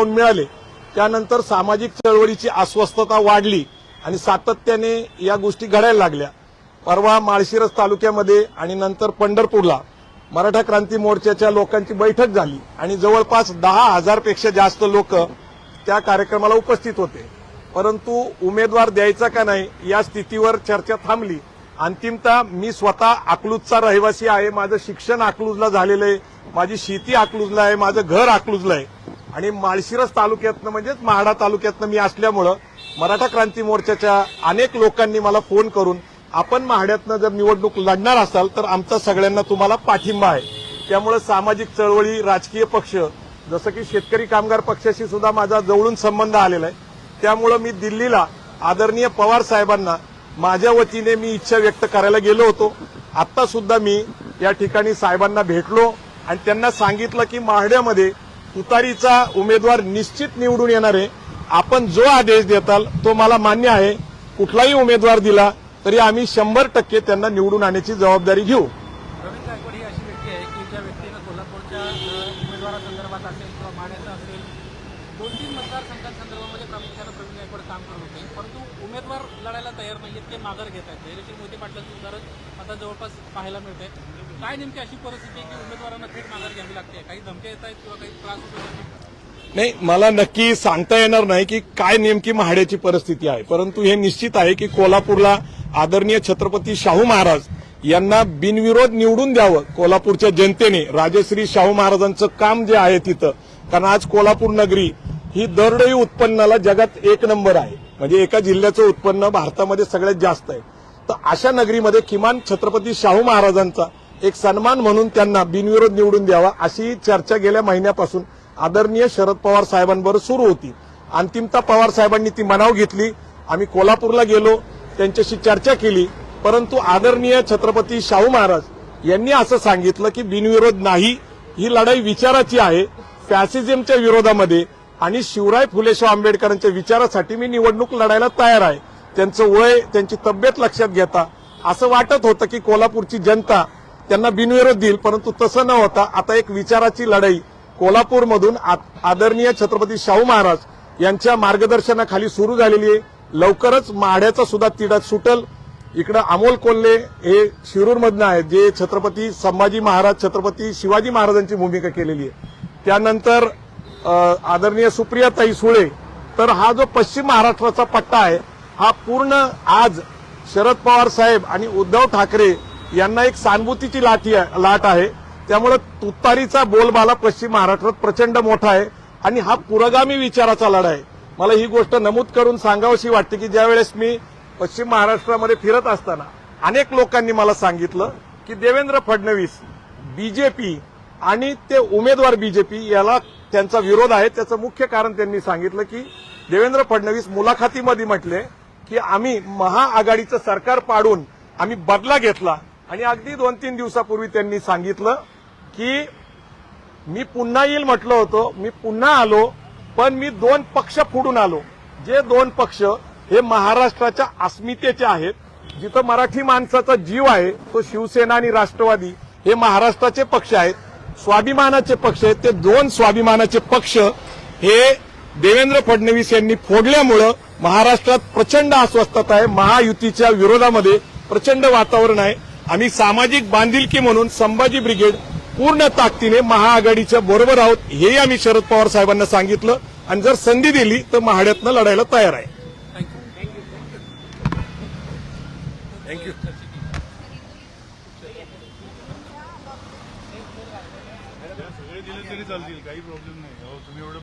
जाऊन मिळाले त्यानंतर सामाजिक चळवळीची अस्वस्थता वाढली आणि सातत्याने या गोष्टी घडायला लागल्या. परवा माळशिरस तालुक्यामध्ये आणि नंतर पंढरपूरला मराठा क्रांती मोर्चाच्या लोकांची बैठक झाली आणि जवळपास दहा हजारपेक्षा जास्त लोक त्या कार्यक्रमाला उपस्थित होते. परंतु उमेदवार द्यायचा का नाही या स्थितीवर चर्चा थांबली. अंतिमतः मी स्वतः अकलूजचा रहिवासी आहे माझं शिक्षण अकलूजला झालेलं आहे माझी शेती अकलूजला आहे माझं घर अकलूजला आहे. आणि माळशिरस तालुक्यातनं म्हणजेच महाडा तालुक्यातनं मी असल्यामुळं मराठा क्रांती मोर्चाच्या अनेक लोकांनी मला फोन करून आपण महाड्यातनं जर निवडणूक लढणार असाल तर आमचा सगळ्यांना तुम्हाला पाठिंबा आहे. त्यामुळे सामाजिक चळवळी राजकीय पक्ष जसं की शेतकरी कामगार पक्षाशी सुद्धा माझा जवळून संबंध आलेला आहे. त्यामुळं मी दिल्लीला आदरणीय पवार साहेबांना माझ्या वतीने मी इच्छा व्यक्त करायला गेलो होतो. आत्तासुद्धा सुद्धा मी या ठिकाणी साहेबांना भेटलो आणि त्यांना सांगितलं की माहड्यामध्ये तुतारीचा उमेदवार निश्चित निवडून येणार आहे. आपण जो आदेश देताल तो मला मान्य आहे. कुठलाही उमेदवार दिला तरी आम्ही शंभर टक्के त्यांना निवडून आणण्याची जबाबदारी घेऊ. अशी व्यक्ती आहे व्यक्तीनं कोल्हापूरच्या किंवा दोन तीन काम करत परंतु उमेदवार लढायला तयार नाहीयेत ते माघार घेत आहेत. मोदी पाटलांचं उदाहरण आता जवळपास पाहायला मिळतंय. काय नेमकी अशी परिस्थिती की उमेदवारांना थेट माघार घ्यावी लागते? काही धमक्या येत आहेत किंवा काही त्रास होतो नाही मला नक्की सांगता येणार नाही की काय नेमकी महाड्याची परिस्थिती आहे. परंतु हे निश्चित आहे की कोल्हापूरला आदरणीय छत्रपती शाहू महाराज यांना बिनविरोध निवडून द्यावं. कोल्हापूरच्या जनतेने राजश्री शाहू महाराजांचं काम जे आहे तिथं कारण आज कोल्हापूर नगरी ही दरडोई उत्पन्नाला जगात एक नंबर आहे. म्हणजे एका जिल्ह्याचं उत्पन्न भारतामध्ये सगळ्यात जास्त आहे. तर अशा नगरीमध्ये किमान छत्रपती शाहू महाराजांचा एक सन्मान म्हणून त्यांना बिनविरोध निवडून द्यावा अशी चर्चा गेल्या महिन्यापासून आदरणीय शरद पवार साहेबांबरोबर सुरू होती. अंतिमता पवार साहेबांनी ती मनाव घेतली. आम्ही कोल्हापूरला गेलो त्यांच्याशी चर्चा केली. परंतु आदरणीय छत्रपती शाहू महाराज यांनी असं सांगितलं की बिनविरोध नाही ही लढाई विचाराची आहे. फॅसिझमच्या विरोधामध्ये आणि शिवराय फुलेशाह आंबेडकरांच्या विचारासाठी मी निवडणूक लढायला तयार आहे. त्यांचं वय त्यांची तब्येत लक्षात घेता असं वाटत होतं की कोल्हापूरची जनता त्यांना बिनविरोध देईल परंतु तसं न होता आता एक विचाराची लढाई कोल्हापूरमधून आ- आदरणीय छत्रपती शाहू महाराज यांच्या मार्गदर्शनाखाली सुरू झालेली आहे. लवकरच माढ्याचा सुद्धा तिढा सुटल. इकडं अमोल कोल्हे हे शिरूरमधनं आहेत जे छत्रपती संभाजी महाराज छत्रपती शिवाजी महाराजांची भूमिका केलेली आहे. त्यानंतर आदरणीय सुप्रियाताई सुळे. तर हा जो पश्चिम महाराष्ट्राचा पट्टा आहे हा पूर्ण आज शरद पवार साहेब आणि उद्धव ठाकरे यांना एक सहानुभूतीची लाठी लाट आहे. त्यामुळे तुतारीचा बोलबाला पश्चिम महाराष्ट्रात प्रचंड मोठा आहे आणि हा पुरोगामी विचाराचा लढा आहे. मला ही गोष्ट नमूद करून सांगावशी वाटते की ज्यावेळेस मी पश्चिम महाराष्ट्रामध्ये फिरत असताना अनेक लोकांनी मला सांगितलं की देवेंद्र फडणवीस बीजेपी आणि ते उमेदवार बीजेपी याला त्यांचा विरोध आहे. त्याचं मुख्य कारण त्यांनी सांगितलं की देवेंद्र फडणवीस मुलाखतीमध्ये म्हटले की आम्ही महाआघाडीचं सरकार पाडून आम्ही बदला घेतला. आणि अगदी दोन तीन दिवसापूर्वी त्यांनी सांगितलं की मी पुन्हा येईल म्हटलं होतं मी पुन्हा आलो पण मी दोन पक्ष फुडून आलो. जे दोन पक्ष हे महाराष्ट्राच्या अस्मितेचे आहेत जिथं मराठी माणसाचा जीव आहे तो शिवसेना आणि राष्ट्रवादी हे महाराष्ट्राचे पक्ष आहेत स्वाभिमानाचे पक्ष आहेत ते दोन स्वाभिमानाचे पक्ष हे देवेंद्र फडणवीस यांनी फोडल्यामुळं महाराष्ट्रात प्रचंड अस्वस्थता आहे महायुतीच्या विरोधामध्ये प्रचंड वातावरण आहे. आम्ही सामाजिक बांधिलकी म्हणून संभाजी ब्रिगेड पूर्ण ताकदीने महाआघाडीच्या बरोबर आहोत हेही आम्ही शरद पवार साहेबांना सांगितलं. आणि जर संधी दिली तर महाड्यातनं लढायला तयार आहे. थँक्यू काही प्रॉब्लेम नाही. अहो, तुम्ही एवढं